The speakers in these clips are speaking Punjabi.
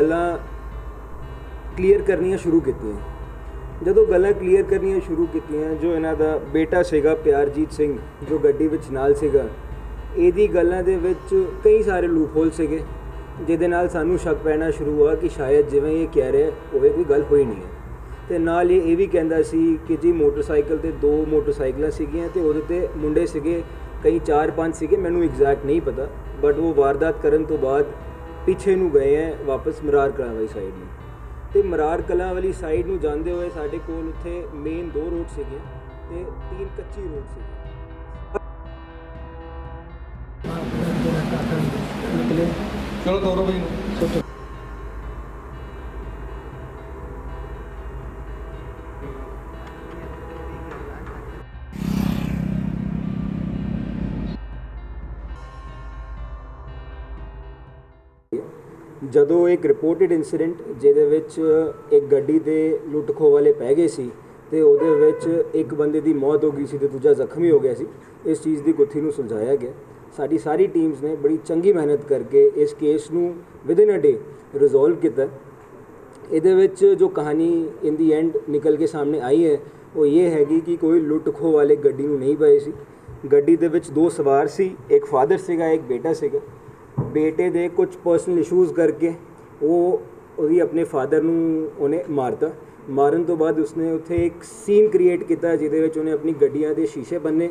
ਗੱਲਾਂ ਕਲੀਅਰ ਕਰਨੀਆਂ ਸ਼ੁਰੂ ਕੀਤੀਆਂ। ਜਦੋਂ ਗੱਲਾਂ ਕਲੀਅਰ ਕਰਨੀਆਂ ਸ਼ੁਰੂ ਕੀਤੀਆਂ, ਜੋ ਇਹਨਾਂ ਦਾ ਬੇਟਾ ਸੀਗਾ ਪਿਆਰਜੀਤ ਸਿੰਘ, ਜੋ ਗੱਡੀ ਵਿੱਚ ਨਾਲ ਸੀਗਾ, ਇਹਦੀ ਗੱਲਾਂ ਦੇ ਵਿੱਚ ਕਈ ਸਾਰੇ ਲੂਪਹੋਲ ਸੀਗੇ, ਜਿਹਦੇ ਨਾਲ ਸਾਨੂੰ ਸ਼ੱਕ ਪੈਣਾ ਸ਼ੁਰੂ ਹੋਇਆ ਕਿ ਸ਼ਾਇਦ ਜਿਵੇਂ ਇਹ ਕਹਿ ਰਿਹਾ ਹੋਵੇ ਕੋਈ ਗੱਲ ਹੋਈ ਨਹੀਂ ਹੈ। ਤੇ ਨਾਲ ਇਹ ਇਹ ਵੀ ਕਹਿੰਦਾ ਸੀ ਕਿ ਜੀ ਮੋਟਰਸਾਈਕਲ ਤੇ ਦੋ ਮੋਟਰਸਾਈਕਲਾਂ ਸੀਗੀਆਂ ਤੇ ਉਹਦੇ ਤੇ ਮੁੰਡੇ ਸੀਗੇ, ਕਈ 4-5 ਸੀਗੇ, ਮੈਨੂੰ ਐਗਜ਼ੈਕਟ ਨਹੀਂ ਪਤਾ ਬਟ ਉਹ ਵਾਰਦਾਤ ਕਰਨ ਤੋਂ ਬਾਅਦ ਪਿੱਛੇ ਨੂੰ ਗਏ ਹੈ ਵਾਪਸ ਮਰਾਰ ਕਲਾਂ ਵਾਲੀ ਸਾਈਡ ਨੂੰ। ਤੇ ਮਰਾਰ ਕਲਾਂ ਵਾਲੀ ਸਾਈਡ ਨੂੰ ਜਾਂਦੇ ਹੋਏ ਸਾਡੇ ਕੋਲ ਉੱਥੇ ਮੇਨ ਦੋ ਰੋਡ ਸੀਗੇ ਤੇ ਤਿੰਨ ਕੱਚੀ ਰੋਡ ਸੀ ਚਲੋ ਤੋਰੋ ਬਈ। ਜਦੋਂ ਇੱਕ ਰਿਪੋਰਟਡ ਇਨਸੀਡੈਂਟ ਜਿਹਦੇ ਵਿੱਚ ਇੱਕ ਗੱਡੀ ਦੇ ਲੁੱਟ ਖੋਹ ਵਾਲੇ ਪੈ ਗਏ ਸੀ ਤੇ ਉਹਦੇ ਵਿੱਚ ਇੱਕ ਬੰਦੇ ਦੀ ਮੌਤ ਹੋ ਗਈ ਸੀ ਤੇ ਦੂਜਾ ਜ਼ਖਮੀ ਹੋ ਗਿਆ ਸੀ, ਇਸ ਚੀਜ਼ ਦੀ ਗੁੱਥੀ ਨੂੰ ਸੁਲਝਾਇਆ ਗਿਆ। ਸਾਡੀ ਸਾਰੀ ਟੀਮਸ ਨੇ ਬੜੀ ਚੰਗੀ ਮਿਹਨਤ ਕਰਕੇ ਇਸ ਕੇਸ ਨੂੰ ਵਿਦਿਨ ਅ ਡੇ ਰਿਜ਼ੋਲਵ ਕੀਤਾ। ਇਹਦੇ ਵਿੱਚ ਜੋ ਕਹਾਣੀ ਇਨ ਦੀ ਐਂਡ ਨਿਕਲ ਕੇ ਸਾਹਮਣੇ ਆਈ ਹੈ, ਉਹ ਇਹ ਹੈਗੀ ਕਿ ਕੋਈ ਲੁੱਟ ਖੋਹ ਵਾਲੇ ਗੱਡੀ ਨੂੰ ਨਹੀਂ ਪਏ ਸੀ। ਗੱਡੀ ਦੇ ਵਿੱਚ ਦੋ ਸਵਾਰ ਸੀ, ਇੱਕ ਫਾਦਰ ਸੀਗਾ, ਇੱਕ ਬੇਟਾ ਸੀਗਾ। ਬੇਟੇ ਦੇ ਕੁਝ ਪਰਸਨਲ ਇਸ਼ੂਜ਼ ਕਰਕੇ ਉਹ ਉਹਦੀ ਆਪਣੇ ਫਾਦਰ ਨੂੰ ਉਹਨੇ ਮਾਰਤਾ। ਮਾਰਨ ਤੋਂ ਬਾਅਦ ਉਸਨੇ ਉੱਥੇ ਇੱਕ ਸੀਨ ਕ੍ਰੀਏਟ ਕੀਤਾ ਜਿਹਦੇ ਵਿੱਚ ਉਹਨੇ ਆਪਣੀ ਗੱਡੀਆਂ ਦੇ ਸ਼ੀਸ਼ੇ ਬੰਨੇ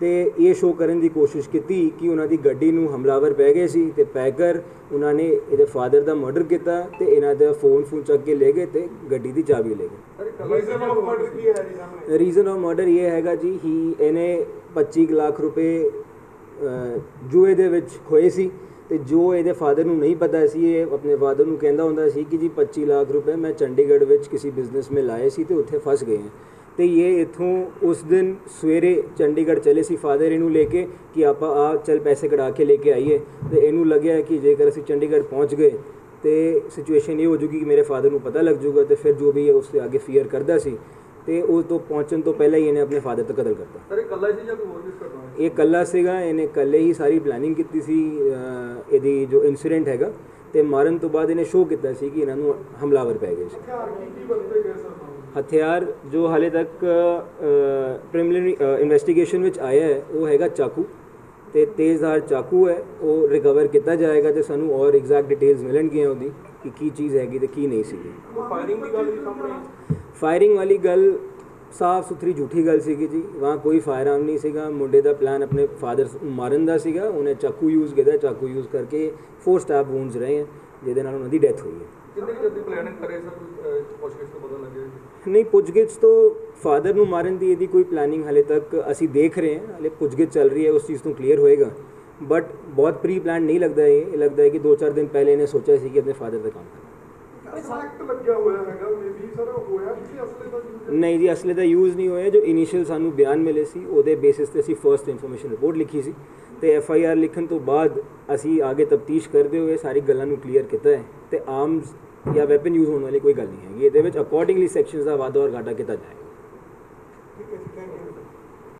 ਤੇ ਇਹ ਸ਼ੋਅ ਕਰਨ ਦੀ ਕੋਸ਼ਿਸ਼ ਕੀਤੀ ਕਿ ਉਹਨਾਂ ਦੀ ਗੱਡੀ ਨੂੰ ਹਮਲਾਵਰ ਪੈ ਗਏ ਸੀ ਤੇ ਪੈਕਰ ਉਹਨਾਂ ਨੇ ਇਹਦੇ ਫਾਦਰ ਦਾ ਮਰਡਰ ਕੀਤਾ ਤੇ ਇਹਨਾਂ ਦਾ ਫੋਨ ਫੋਨ ਚੱਕ ਕੇ ਲੈ ਗਏ ਤੇ ਗੱਡੀ ਦੀ ਚਾਬੀ ਲੈ ਗਏ। ਰੀਜ਼ਨ ਆਫ ਮਰਡਰ ਕੀ ਹੈ ਜੀ ਸਾਹਮਣੇ? ਰੀਜ਼ਨ ਆਫ ਮਰਡਰ ਇਹ ਹੈਗਾ ਜੀ ਹੀ ਇਹਨੇ 25 ਕੁ ਲੱਖ ਰੁਪਏ ਜੂਏ ਦੇ ਵਿੱਚ ਖੋਏ ਸੀ ਤੇ ਜੋ ਇਹਦੇ ਫਾਦਰ ਨੂੰ ਨਹੀਂ ਪਤਾ ਸੀ, ਇਹ ਆਪਣੇ ਫਾਦਰ ਨੂੰ ਕਹਿੰਦਾ ਹੁੰਦਾ ਸੀ ਕਿ ਜੀ 25 ਲੱਖ ਰੁਪਏ ਮੈਂ ਚੰਡੀਗੜ੍ਹ ਵਿੱਚ ਕਿਸੇ ਬਿਜ਼ਨਸ ਮੇ ਲਾਏ ਸੀ ਤੇ ਉੱਥੇ ਫਸ ਗਏ ਹਾਂ। ਤੇ ਇਹ ਇਥੋਂ ਉਸ ਦਿਨ ਸਵੇਰੇ ਚੰਡੀਗੜ੍ਹ ਚਲੇ ਸੀ ਫਾਦਰ ਇਹਨੂੰ ਲੈ ਕੇ ਕਿ ਆਪਾਂ ਆ ਚੱਲ ਪੈਸੇ ਕਢਾ ਕੇ ਲੈ ਕੇ ਆਈਏ। ਤੇ ਇਹਨੂੰ ਲੱਗਿਆ ਕਿ ਜੇਕਰ ਅਸੀਂ ਚੰਡੀਗੜ੍ਹ ਪਹੁੰਚ ਗਏ ਤੇ ਸਿਚੁਏਸ਼ਨ ਇਹ ਹੋ ਜੂਗੀ ਕਿ ਮੇਰੇ ਫਾਦਰ ਨੂੰ ਪਤਾ ਲੱਗ ਜੂਗਾ ਤੇ ਫਿਰ ਜੋ ਵੀ ਹੈ ਉਸ ਤੇ ਅੱਗੇ ਫੀਅਰ ਕਰਦਾ ਸੀ ਤੇ ਉਸ ਤੋਂ ਪਹੁੰਚਣ ਤੋਂ ਪਹਿਲਾਂ ਹੀ ਇਹਨੇ ਆਪਣੇ ਫਾਦਰ ਦਾ ਕਤਲ ਕਰਤਾ। ਸਰ ਇਹ ਕੱਲਾ ਸੀ ਜਾਂ ਕੋਈ ਹੋਰ ਵੀ ਕਰਦਾ ਇਹ ਇਕੱਲਾ ਸੀਗਾ ਇਹਨੇ ਇਕੱਲੇ ਹੀ ਸਾਰੀ ਪਲੈਨਿੰਗ ਕੀਤੀ ਸੀ ਇਹਦੀ ਜੋ ਇਨਸੀਡੈਂਟ ਹੈਗਾ ਤੇ ਮਾਰਨ ਤੋਂ ਬਾਅਦ ਇਹਨੇ ਸ਼ੋਅ ਕੀਤਾ ਸੀ ਕਿ ਇਹਨਾਂ ਨੂੰ ਹਮਲਾਵਰ ਪੈ ਗਏ ਸੀ। ਹਥਿਆਰ ਜੋ ਹਾਲੇ ਤੱਕ ਪ੍ਰੀਲਿਮਿਨਰੀ ਇਨਵੈਸਟੀਗੇਸ਼ਨ ਵਿੱਚ ਆਇਆ ਹੈ ਉਹ ਹੈਗਾ ਚਾਕੂ। ਤੇ ਤੇਜ਼ਧਾਰ ਚਾਕੂ ਹੈ ਉਹ ਰਿਕਵਰ ਕੀਤਾ ਜਾਏਗਾ ਤੇ ਸਾਨੂੰ ਔਰ ਐਗਜ਼ੈਕਟ ਡਿਟੇਲਸ ਮਿਲਣਗੀਆਂ ਉਹਦੀ ਕਿ ਕੀ ਚੀਜ਼ ਹੈਗੀ ਤੇ ਕੀ ਨਹੀਂ ਸੀਗੀ। ਫਾਇਰਿੰਗ ਦੀ ਗੱਲ ਵੀ ਸਾਹਮਣੇ। ਫਾਇਰਿੰਗ ਵਾਲੀ ਗੱਲ ਸਾਫ਼ ਸੁਥਰੀ ਝੂਠੀ ਗੱਲ ਸੀਗੀ ਜੀ ਵਾਂ ਕੋਈ ਫਾਇਰਆਰਮ ਨਹੀਂ ਸੀਗਾ ਮੁੰਡੇ ਦਾ ਪਲਾਨ ਆਪਣੇ ਫਾਦਰ ਮਾਰਨ ਦਾ ਸੀਗਾ ਉਹਨੇ ਚਾਕੂ ਯੂਜ਼ ਕੀਤਾ ਚਾਕੂ ਯੂਜ਼ ਕਰਕੇ ਫੋਰ ਸਟੈਪ ਵੂਨਸ ਰਹੇ ਹੈ ਜਿਹਦੇ ਨਾਲ ਉਹਨਾਂ ਦੀ ਡੈਥ ਹੋਈ ਹੈ। ਕਿੰਨੀ ਜਲਦੀ ਪਲੈਨਿੰਗ ਕਰੇ ਸਰ? ਪੁੱਛਗਿੱਛ ਤੋਂ ਪਤਾ ਲੱਗੇ। ਨਹੀਂ ਪੁੱਛਗਿੱਛ ਤੋਂ ਫਾਦਰ ਨੂੰ ਮਾਰਨ ਦੀ ਇਹਦੀ ਕੋਈ ਪਲਾਨਿੰਗ ਹਲੇ ਤੱਕ ਅਸੀਂ ਦੇਖ ਰਹੇ ਹਾਂ ਹਲੇ ਪੁੱਛਗਿੱਛ ਚੱਲ ਰਹੀ ਹੈ ਉਸ ਚੀਜ਼ ਤੋਂ ਕਲੀਅਰ ਹੋਏਗਾ। ਬਟ ਬਹੁਤ ਪ੍ਰੀ ਪਲਾਨ ਨਹੀਂ ਲੱਗਦਾ ਇਹ ਲੱਗਦਾ ਹੈ ਕਿ 2-4 ਦਿਨ ਪਹਿਲੇ ਇਹਨੇ ਸੋਚਿਆ ਸੀ ਕਿ ਆਪਣੇ ਫਾਦਰ ਦਾ ਕੰਮ ਕਰਨਾ ਸੈਕਟ ਲੱਗਿਆ ਹੋਇਆ ਹੈਗਾ ਮੇਬੀ ਸਰ ਹੋਇਆ ਕਿ ਅਸਲੇ ਦਾ ਯੂਜ਼ ਨਹੀਂ ਜੀ ਅਸਲੇ ਦਾ ਯੂਜ਼ ਨਹੀਂ ਹੋਇਆ ਜੋ ਇਨੀਸ਼ੀਅਲ ਸਾਨੂੰ ਬਿਆਨ ਮਿਲੇ ਸੀ ਉਹਦੇ ਬੇਸਿਸ ਤੇ ਅਸੀਂ ਫਰਸਟ ਇਨਫੋਰਮੇਸ਼ਨ ਰਿਪੋਰਟ ਲਿਖੀ ਸੀ। ਤੇ ਐਫ ਆਈ ਆਰ ਲਿਖਣ ਤੋਂ ਬਾਅਦ ਅਸੀਂ ਆਗੇ ਤਫਤੀਸ਼ ਕਰਦੇ ਹੋਏ ਸਾਰੀ ਗੱਲਾਂ ਨੂੰ ਕਲੀਅਰ ਕੀਤਾ ਹੈ। ਤੇ ਆਰਮਸ ਜਾਂ ਵੈਪਨ ਯੂਜ਼ ਹੋਣ ਵਾਲੀ ਕੋਈ ਗੱਲ ਨਹੀਂ ਹੈਗੀ। ਇਹਦੇ ਵਿੱਚ ਅਕੋਰਡਿੰਗਲੀ ਸੈਕਸ਼ਨਸ ਦਾ ਵਾਧਾ ਔਰ ਘਾਟਾ ਕੀਤਾ ਜਾਏਗਾ।